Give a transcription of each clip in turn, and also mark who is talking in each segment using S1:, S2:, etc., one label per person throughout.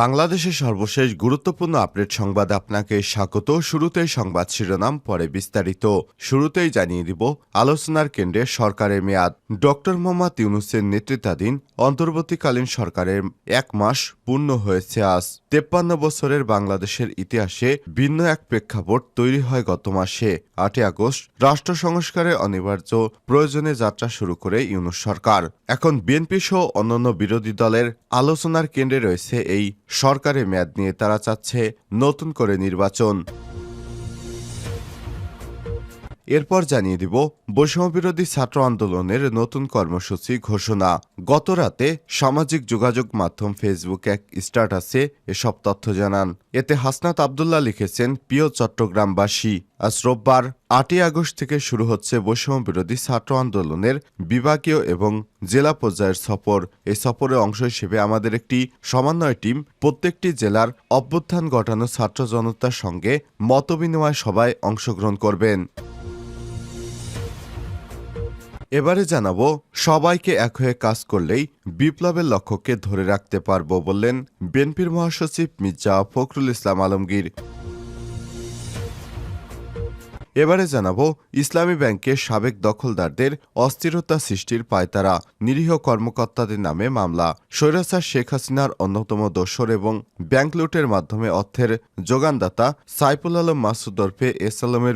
S1: বাংলাদেশের সর্বশেষ গুরুত্বপূর্ণ আপডেট সংবাদ আপনাকে স্বাগত। শুরুতেই সংবাদ শিরোনাম, পরে বিস্তারিত। শুরুতেই জানিয়ে দিব, আলোচনার কেন্দ্রে সরকারের মেয়াদ। ডক্টর মোহাম্মদ ইউনুসের নেতৃত্বাধীন অন্তর্বর্তীকালীন সরকারের এক মাস পূর্ণ হয়েছে আজ। তেপ্পান্ন বছরের বাংলাদেশের ইতিহাসে ভিন্ন এক প্রেক্ষাপট তৈরি হয় গত মাসে, আটই আগস্ট। রাষ্ট্র সংস্কারের অনিবার্য প্রয়োজনে যাত্রা শুরু করে ইউনুস সরকার। এখন বিএনপি সহ অন্যান্য বিরোধী দলের আলোচনার কেন্দ্রে রয়েছে এই সরকারের মেয়াদ নিয়ে তারা চাচ্ছে নতুন করে নির্বাচন। এরপর জানিয়ে দিব, বৈষম্যবিরোধী ছাত্র আন্দোলনের নতুন কর্মসূচি ঘোষণা। গত রাতে সামাজিক যোগাযোগ মাধ্যম ফেসবুকে এক স্ট্যাটাসে এসব তথ্য জানান। এতে হাসনাত আবদুল্লাহ লিখেছেন, প্রিয় চট্টগ্রামবাসী, আজ রোববার আটই আগস্ট থেকে শুরু হচ্ছে বৈষম্যবিরোধী ছাত্র আন্দোলনের বিভাগীয় এবং জেলা পর্যায়ের সফর। এই সফরের অংশ হিসেবে আমাদের একটি সমন্বয় টিম প্রত্যেকটি জেলার অভ্যুত্থান ঘটানো ছাত্র জনতার সঙ্গে মতবিনিময় সভায় অংশগ্রহণ করবেন। এবারে জানাব, সবাইকে এক হয়ে কাজ করলেই বিপ্লবের লক্ষ্যকে ধরে রাখতে পারব বললেন বিএনপির মহাসচিব মির্জা ফখরুল ইসলাম আলমগীর। এবারে জানাব, ইসলামী ব্যাংকের সাবেক দখলদারদের অস্থিরতা সৃষ্টির পায়তারা, নিরীহ কর্মকর্তাদের নামে মামলা, স্বৈরাচার শেখ হাসিনার অন্যতম দোসর এবং ব্যাংক লুটের মাধ্যমে অর্থের যোগানদাতা সাইফুল আলম মাসুদ ওরফে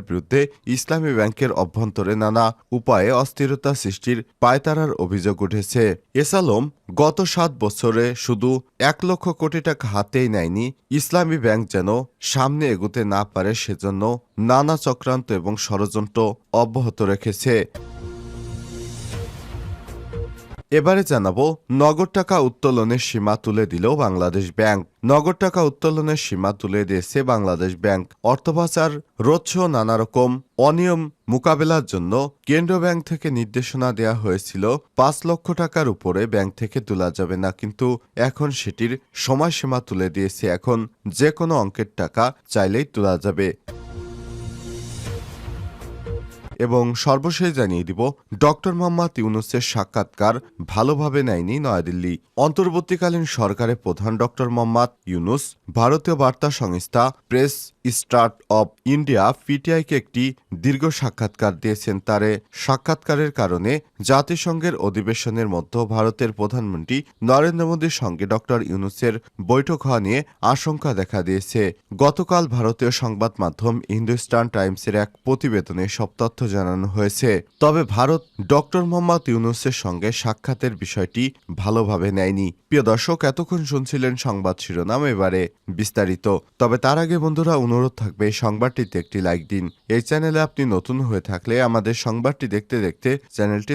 S1: বিরুদ্ধে ইসলামী ব্যাংকের অভ্যন্তরে নানা উপায়ে অস্থিরতা সৃষ্টির পায়তারার অভিযোগ উঠেছে। এস আলম গত সাত বছরে শুধু এক লক্ষ কোটি টাকা হাতেই নেয়নি, ইসলামী ব্যাংক যেন সামনে এগোতে না পারে সেজন্য নানা চক্রান্ত এবং ষড়যন্ত্র অব্যাহত রেখেছে। এবারে জানাব, নগদ টাকা উত্তোলনের সীমা তুলে দিল বাংলাদেশ ব্যাংক। নগদ টাকা উত্তোলনের সীমা তুলে দিয়েছে বাংলাদেশ ব্যাংক। অর্থপাচার রোধ নানা রকম অনিয়ম মোকাবেলার জন্য কেন্দ্রীয় ব্যাংক থেকে নির্দেশনা দেওয়া হয়েছিল, পাঁচ লক্ষ টাকার উপরে ব্যাংক থেকে তোলা যাবে না, কিন্তু এখন সেটির সময়সীমা তুলে দিয়েছে। এখন যে কোনো অঙ্কের টাকা চাইলেই তোলা যাবে। এবং সর্বশেষ জানিয়ে দিব, ডক্টর মোহাম্মদ ইউনুসের সাক্ষাৎকার ভালোভাবে নেয়নি নয়াদিল্লি। অন্তর্বর্তীকালীন সরকারের প্রধান ডক্টর মোহাম্মদ ইউনুস, ভারতীয় বার্তা সংস্থা প্রেস স্টার্ট অব ইন্ডিয়া পিটিআইকে একটি দীর্ঘ সাক্ষাৎকার দিয়েছেন। তারে সাক্ষাৎকারের কারণে জাতিসংঘের অধিবেশনের মধ্যে ভারতের প্রধানমন্ত্রী নরেন্দ্র মোদীর সঙ্গে ডক্টর ইউনুসের বৈঠক হওয়া নিয়ে আশঙ্কা দেখা দিয়েছে। গতকাল ভারতীয় সংবাদ মাধ্যম হিন্দুস্তান টাইমসের এক প্রতিবেদনে সব তথ্য জানানো হয়েছে। তবে ভারত ডক্টর মোহাম্মদ ইউনুসের সঙ্গে সাক্ষাতের বিষয়টি ভালোভাবে নেয়নি। প্রিয় দর্শক, এতক্ষণ শুনছিলেন সংবাদ শিরোনাম এবারে বিস্তারিত। তবে তার আগে বন্ধুরা, অনুরোধ থাকবে সংবাদটিতে একটি লাইক দিন। এই চ্যানেলে আপনি নতুন হয়ে থাকলে আমাদের সংবাদটি দেখতে দেখতে চ্যানেলটি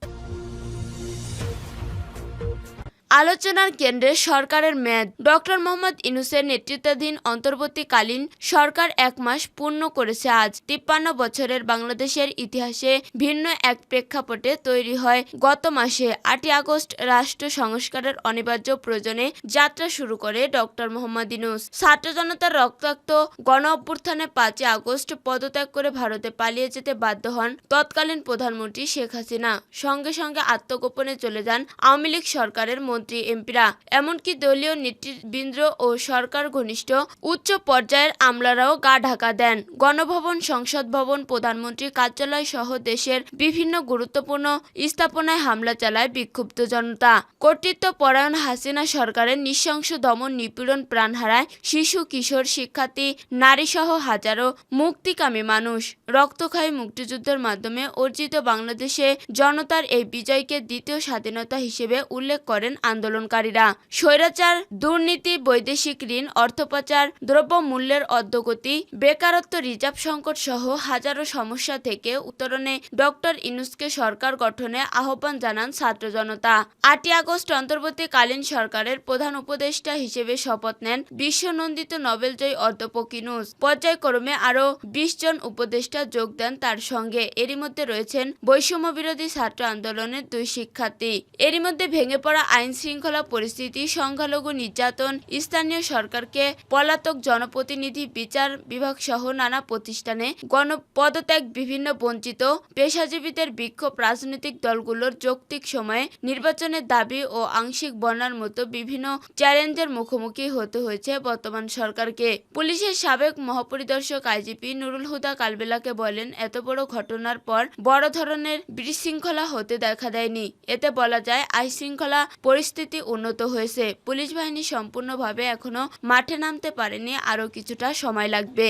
S2: আলোচনার কেন্দ্রে সরকারের মেয়াদ। ডক্টর মোহাম্মদ ইনুসের নেতৃত্বাধীন অন্তর্বর্তীকালীন সরকার এক মাস পূর্ণ করেছে আজ। তিপ্পান্ন বছরের বাংলাদেশের ইতিহাসে ভিন্ন এক প্রেক্ষাপটে তৈরি হয়। গত মাসে আটই আগস্ট রাষ্ট্র সংস্কারের অনিবার্য প্রয়োজনে যাত্রা শুরু করে ডক্টর মোহাম্মদ ইনুস ছাত্র জনতার রক্তাক্ত গণ অভ্যুত্থানে পাঁচই আগস্ট পদত্যাগ করে ভারতে পালিয়ে যেতে বাধ্য হন তৎকালীন প্রধানমন্ত্রী শেখ হাসিনা। সঙ্গে সঙ্গে আত্মগোপনে চলে যান আওয়ামী লীগ সরকারের মন্ত্রী এমপিরা, এমনকি দলীয় নেতৃবৃন্দ ও সরকার ঘনিষ্ঠ উচ্চ পর্যায়ের আমলারাও গা ঢাকা দেন। গণভবন, সংসদ ভবন, প্রধানমন্ত্রী কার্যালয় সহ দেশের বিভিন্ন গুরুত্বপূর্ণ স্থাপনায় হামলা চালায় বিক্ষুব্ধ জনতা। কর্তৃত্ব পরায়ণ হাসিনা সরকারের নৃশংস দমন নিপীড়ন প্রাণ হারায় শিশু, কিশোর, শিক্ষার্থী, নারীসহ হাজারো মুক্তিকামী মানুষ। রক্তক্ষয়ী মুক্তিযুদ্ধের মাধ্যমে অর্জিত বাংলাদেশে জনতার এই বিজয়কে দ্বিতীয় স্বাধীনতা হিসেবে উল্লেখ করেন আন্দোলনকারীরা স্বৈরাচার, দুর্নীতি, বৈদেশিক ঋণ, অর্থপাচার দ্রব্য মূল্যের অদ্যগতি, বেকারত্ব, রিজার্ভ সংকট সহ হাজারো সমস্যা থেকে উত্তরণে ডক্টর ইনুসকে সরকার গঠনে আহ্বান জানান ছাত্র জনতা। আটই আগস্ট অন্তর্বর্তীকালীন সরকারের প্রধান উপদেষ্টা হিসেবে শপথ নেন বিশ্বনন্দিত নোবেলজয়ী অধ্যাপক ইনুস। পর্যায়ক্রমে আরও বিশ জন উপদেষ্টা যোগ দেন তার সঙ্গে। এরই মধ্যে রয়েছেন বৈষম্য বিরোধী ছাত্র আন্দোলনের দুই শিক্ষার্থী। এরই মধ্যে ভেঙে পড়া আইন শৃঙ্খলা পরিস্থিতি সংখ্যালঘু নির্যাতন স্থানীয় সরকারকে পলাতক জনপ্রতিনিধি বিচার বিভাগ সহ নানা প্রতিষ্ঠানে গণপদত্যাগ বিভিন্ন বঞ্চিত পেশাজীবীদের বিক্ষোভ রাজনৈতিক দলগুলোর যৌক্তিক সময়ে নির্বাচনের দাবি ও আংশিক বন্যার মতো বিভিন্ন চ্যালেঞ্জের মুখোমুখি হতে হয়েছে বর্তমান সরকারকে। পুলিশের সাবেক মহাপরিদর্শক আইজিপি নুরুল হুদা কালবেলাকে বলেন, এত বড় ঘটনার পর বড় ধরনের বিশৃঙ্খলা হতে দেখা দেয়নি। এতে বলা যায় আইন শৃঙ্খলা পরিস্থিতি উন্নত হয়েছে। পুলিশ বাহিনী সম্পূর্ণভাবে এখনও মাঠে নামতে পারেনি আরও কিছুটা সময় লাগবে।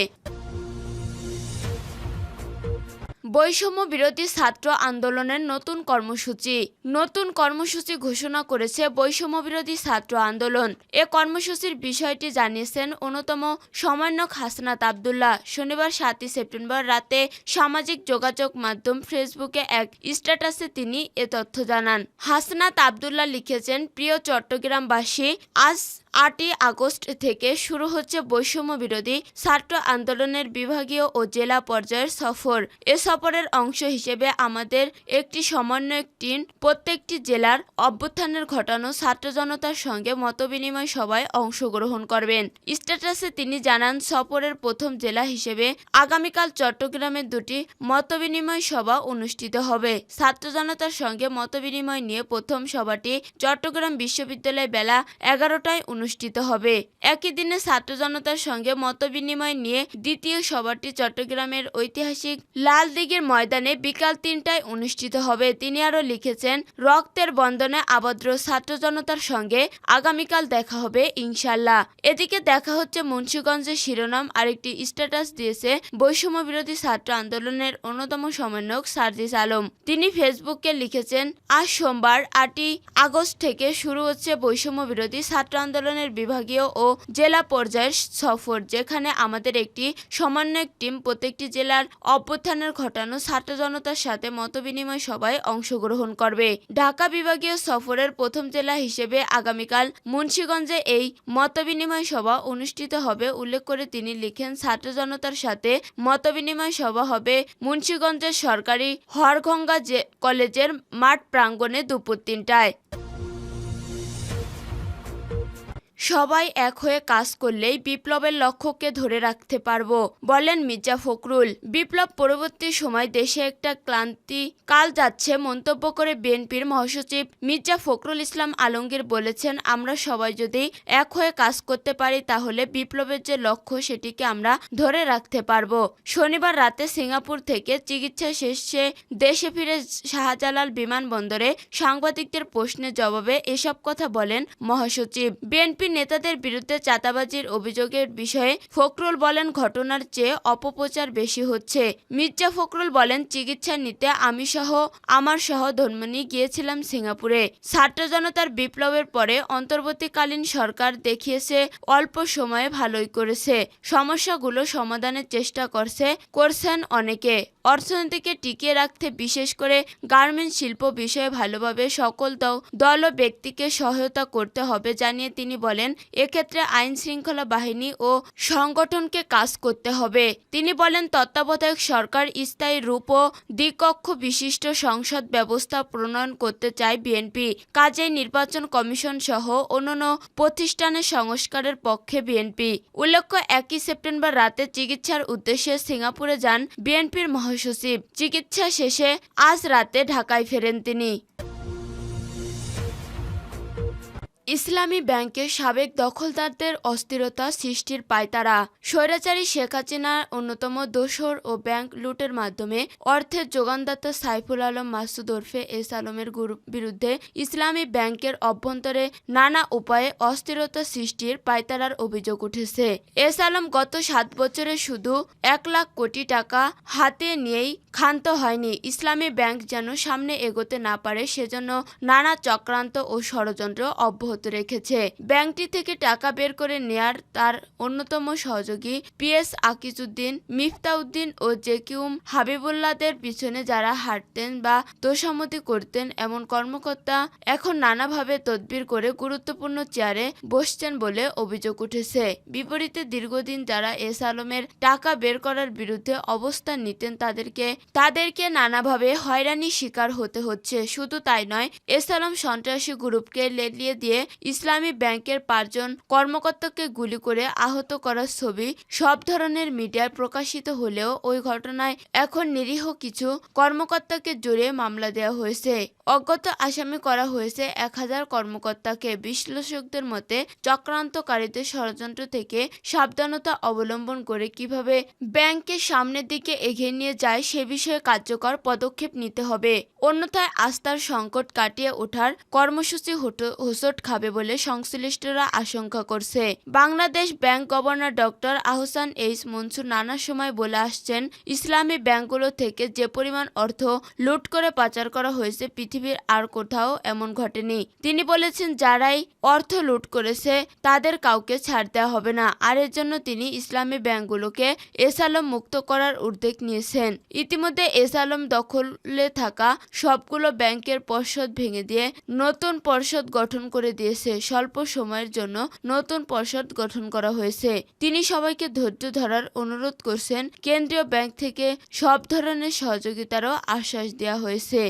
S2: বৈষম্য বিরোধী ছাত্র আন্দোলনের নতুন কর্মসূচি। নতুন কর্মসূচি ঘোষণা করেছে বৈষম্য বিরোধী ছাত্র আন্দোলন। এ কর্মসূচির বিষয়টি জানিয়েছেন অন্যতম সমন্বয়ক হাসনাত আবদুল্লাহ। শনিবার সাতই সেপ্টেম্বর রাতে সামাজিক যোগাযোগ মাধ্যম ফেসবুকে এক স্ট্যাটাসে তিনি এ তথ্য জানান। হাসনাত আবদুল্লাহ লিখেছেন, প্রিয় চট্টগ্রামবাসী, আজ আটই আগস্ট থেকে শুরু হচ্ছে বৈষম্য বিরোধী ছাত্র আন্দোলনের বিভাগীয় ও জেলা পর্যায়ের সফর। এ সফরের অংশ হিসেবে আমাদের একটি সমন্বয়ক টিম প্রত্যেকটি জেলার অভ্যুত্থানের ঘটানো ছাত্র জনতার সঙ্গে মতবিনিময় সভায় অংশগ্রহণ করবেন। স্ট্যাটাসে তিনি জানান, সফরের প্রথম জেলা হিসেবে আগামীকাল চট্টগ্রামে দুটি মতবিনিময় সভা অনুষ্ঠিত হবে। ছাত্র জনতার সঙ্গে মতবিনিময় নিয়ে প্রথম সভাটি চট্টগ্রাম বিশ্ববিদ্যালয় বেলা এগারোটায় অনুষ্ঠিত হবে। একই দিনে ছাত্র জনতার সঙ্গে মতবিনিময় নিয়ে দ্বিতীয় সভাটি চট্টগ্রামের ঐতিহাসিক লাল দিঘির ময়দানে বিকাল তিনটায় অনুষ্ঠিত হবে। তিনি আরও লিখেছেন, রক্তের বন্ধনে আবদ্র ছাত্র জনতার সঙ্গে আগামীকাল দেখা হবে ইনশাল্লাহ এদিকে দেখা হচ্ছে, মুন্সীগঞ্জের শিরোনাম আরেকটি স্ট্যাটাস দিয়েছে বৈষম্য বিরোধী ছাত্র আন্দোলনের অন্যতম সমন্বয়ক সার্জিস আলম। তিনি ফেসবুকে লিখেছেন, আজ সোমবার আটই আগস্ট থেকে শুরু হচ্ছে বৈষম্য বিরোধী ছাত্র আন্দোলনের বিভাগীয় ও জেলা পর্যায়ের সফর, যেখানে আমাদের একটি সমন্বয়ক টিম প্রত্যেকটি জেলার অভ্যুত্থানের ঘটানো ছাত্র জনতার সাথে মতবিনিময় সভায় অংশগ্রহণ করবে। ঢাকা বিভাগীয় সফরের প্রথম জেলা হিসেবে আগামীকাল মুন্সীগঞ্জে এই মতবিনিময় সভা অনুষ্ঠিত হবে, উল্লেখ করে তিনি লিখেন, ছাত্র জনতার সাথে মতবিনিময় সভা হবে মুন্সীগঞ্জের সরকারি হরগঙ্গা কলেজের মাঠ প্রাঙ্গণে দুপুর তিনটায়। সবাই এক হয়ে কাজ করলেই বিপ্লবের লক্ষ্যকে ধরে রাখতে পারব, বলেন মির্জা ফখরুল। বিপ্লব পরবর্তী সময় দেশে একটা ক্লান্তি কাল যাচ্ছে মন্তব্য করে বিএনপির মহাসচিব মির্জা ফখরুল ইসলাম আলমগীর বলেছেন, আমরা সবাই যদি এক হয়ে কাজ করতে পারি তাহলে বিপ্লবের যে লক্ষ্য সেটিকে আমরা ধরে রাখতে পারব। শনিবার রাতে সিঙ্গাপুর থেকে চিকিৎসা শেষে দেশে ফিরে শাহজালাল বিমানবন্দরে সাংবাদিকদের প্রশ্নের জবাবে এসব কথা বলেন মহাসচিব। বিএনপি নেতাদের বিরুদ্ধে চাঁদাবাজির অভিযোগের বিষয়ে ফখরুল বলেন ঘটনার চেয়ে অপপ্রচার বেশি হচ্ছে। মির্জা ফখরুল বলেন, চিকিৎসা নিতে আমি সহ, আমার সহ ধর্মনি গিয়েছিলাম সিঙ্গাপুরে। ছাত্র জনতার বিপ্লবের পরে অন্তর্বর্তীকালীন সরকার দেখিয়েছে, অল্প সময়ে ভালোই করেছে। সমস্যাগুলো সমাধানের চেষ্টা করছে, করছেন অনেকে। অর্থনীতিকে টিকিয়ে রাখতে বিশেষ করে গার্মেন্ট শিল্প বিষয়ে ভালোভাবে সকল দল ও ব্যক্তিকে সহায়তা করতে হবে জানিয়ে তিনি বলেন, এক্ষেত্রে আইন শৃঙ্খলা বাহিনী ও সংগঠনকে কাজ করতে হবে। তিনি বলেন, তত্ত্বাবধায়ক সরকার স্থায়ী রূপ ও দ্বিকক্ষ বিশিষ্ট সংসদ ব্যবস্থা প্রণয়ন করতে চায় বিএনপি। কাজেই নির্বাচন কমিশন সহ অন্যান্য প্রতিষ্ঠানের সংস্কারের পক্ষে বিএনপি। উল্লেখ্য, একই সেপ্টেম্বর রাতে চিকিৎসার উদ্দেশ্যে সিঙ্গাপুরে যান বিএনপির মহাসচিব চিকিৎসা শেষে আজ রাতে ঢাকায় ফেরেন তিনি। ইসলামী ব্যাংকের সাবেক দখলদারদের অস্থিরতা সৃষ্টির পায়তারা। স্বৈরাচারী শেখ হাসিনার অন্যতম দোসর ও ব্যাংক লুটের মাধ্যমে অর্থের যোগানদাতা সাইফুল আলম মাসুদ ওরফে এস আলমের বিরুদ্ধে ইসলামী ব্যাংকের অভ্যন্তরে নানা উপায়ে অস্থিরতা সৃষ্টির পায়তারার অভিযোগ উঠেছে। এস আলম গত সাত বছরে শুধু এক লাখ কোটি টাকা হাতে নিয়েই ক্ষান্ত হয়নি। ইসলামী ব্যাংক যেন সামনে এগোতে না পারে, সেজন্য নানা চক্রান্ত ও ষড়যন্ত্র অব্যাহত রেখেছে। ব্যাংকটি থেকে টাকা বের করে নেয়ার তার অন্যতম সহযোগী পিএস আকিজউদ্দিন মিফতাউদ্দিন ও জেকিউম হাবিবুল্লাদের পিছনে যারা হাঁটতেন বা তোষামতি করতেন এমন কর্মকর্তা এখন নানাভাবে তদবির করে গুরুত্বপূর্ণ চেয়ারে বসছেন বলে অভিযোগ উঠেছে। বিপরীতে দীর্ঘদিন যারা এস আলমের টাকা বের করার বিরুদ্ধে অবস্থান নিতেন তাদেরকে তাদেরকে নানাভাবে হয়রানি শিকার হতে হচ্ছে। শুধু তাই নয়, এস আলম সন্ত্রাসী গ্রুপকে লেলিয়ে দিয়ে ইসলামী ব্যাংকের পাঁচজন কর্মকর্তাকে গুলি করে আহত করার ছবি সব ধরনের মিডিয়ায় প্রকাশিত হলেও ওই ঘটনায় এখন নিরীহ কিছু কর্মকর্তাকে জড়িয়ে মামলা দেওয়া হয়েছে। অজ্ঞাত আসামি করা হয়েছে এক হাজার কর্মকর্তাকে। বিশ্লেষকদের মতে, চক্রান্তকারীদের ষড়যন্ত্র থেকে সাবধানতা অবলম্বন করে কীভাবে ব্যাংকে সামনের দিকে এগিয়ে নিয়ে যায় সে বিষয়ে কার্যকর পদক্ষেপ নিতে হবে। অন্যথায় আস্থার সংকট কাটিয়ে ওঠার কর্মসূচি হোঁচট খাবে বলে সংশ্লিষ্টরা আশঙ্কা করছে। Bangladesh bank governor doctor Ahsan H Mansur নানা সময় বলে আসছেন, ইসলামী ব্যাংকগুলো থেকে যে পরিমাণ অর্থ লুট করে পাচার করা হয়েছে পৃথিবীর আর কোথাও এমন ঘটেনি। তিনি বলেছেন, যারাই অর্থ লুট করেছে তাদের কাউকে ছাড় দেওয়া হবে না। আর এর জন্য তিনি ইসলামী ব্যাংকগুলোকে এস আলম মুক্ত করার উদ্যোগ নিয়েছেন। ইতিমধ্যে এস আলম দখলে থাকা সবগুলো ব্যাংকের পর্ষদ ভেঙে দিয়ে নতুন পর্ষদ গঠন করে দিয়েছে। স্বল্প সময়ের জন্য নতুন পর্ষদ গঠন করা হয়েছে। তিনি সবাইকে ধৈর্য ধরার অনুরোধ করছেন। কেন্দ্রীয় ব্যাংক থেকে সব ধরনের সহযোগিতারও আশ্বাস দেওয়া হয়েছে।